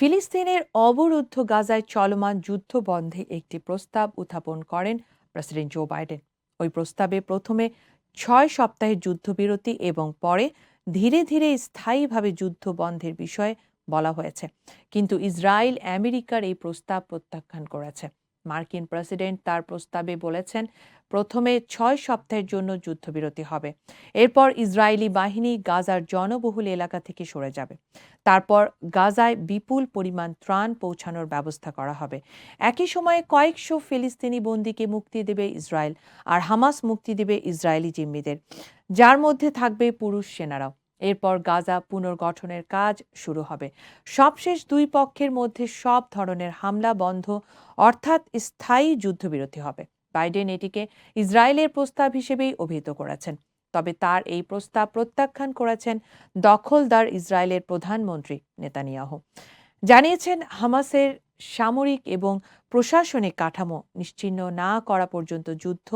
ফিলিস্তিনের অবরুদ্ধ গাজায় চলমান যুদ্ধ বন্ধে একটি প্রস্তাব উত্থাপন করেন প্রেসিডেন্ট জো বাইডেন। ওই প্রস্তাবে প্রথমে ছয় সপ্তাহের যুদ্ধবিরতি এবং পরে ধীরে ধীরে স্থায়ীভাবে যুদ্ধ বন্ধের বিষয়ে বলা হয়েছে। কিন্তু ইসরায়েল আমেরিকার এই প্রস্তাব প্রত্যাখ্যান করেছে। মার্কিন প্রেসিডেন্ট তার প্রস্তাবে বলেছেন, প্রথমে ছয় সপ্তাহের জন্য যুদ্ধবিরতি হবে। এরপর ইসরায়েলি বাহিনী গাজার জনবহুল এলাকা থেকে সরে যাবে। তারপর গাজায় বিপুল পরিমাণ ত্রাণ পৌঁছানোর ব্যবস্থা করা হবে। একই সময়ে কয়েকশো ফিলিস্তিনি বন্দীকে মুক্তি দেবে ইসরায়েল আর হামাস মুক্তি দেবে ইসরায়েলি জিম্মিদের। যার মধ্যে থাকবে পুরুষ সেনারাও। এরপর গাজা পুনর্গঠনের কাজ শুরু হবে। সবশেষ দুই পক্ষের মধ্যে সব ধরনের হামলা বন্ধ, অর্থাৎ স্থায়ী যুদ্ধবিরতি হবে। বাইডেন এটিকে ইসরায়েলের প্রস্তাব হিসেবেই অভিহিত করেছেন। তবে তার এই প্রস্তাব প্রত্যাখ্যান করেছেন দখলদার ইসরায়েলের প্রধানমন্ত্রী নেতানিয়াহু। জানিয়েছেন, হামাসের সামরিক এবং প্রশাসনিক কাঠামো নিশ্চিহ্ন না করা পর্যন্ত যুদ্ধ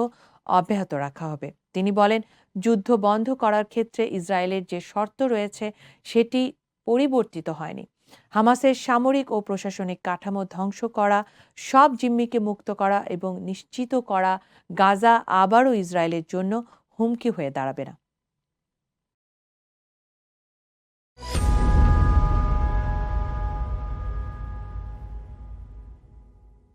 অব্যাহত রাখা হবে। তিনি বলেন, যুদ্ধ বন্ধ করার ক্ষেত্রে ইসরায়েলের যে শর্ত রয়েছে, সেটি পরিবর্তিত হয়নি। হামাসের সামরিক ও প্রশাসনিক কাঠামো ধ্বংস করা, সব জিম্মিকে মুক্ত করা এবং নিশ্চিত করা গাজা আবারও ইসরায়েলের জন্য হুমকি হয়ে দাঁড়াবে না।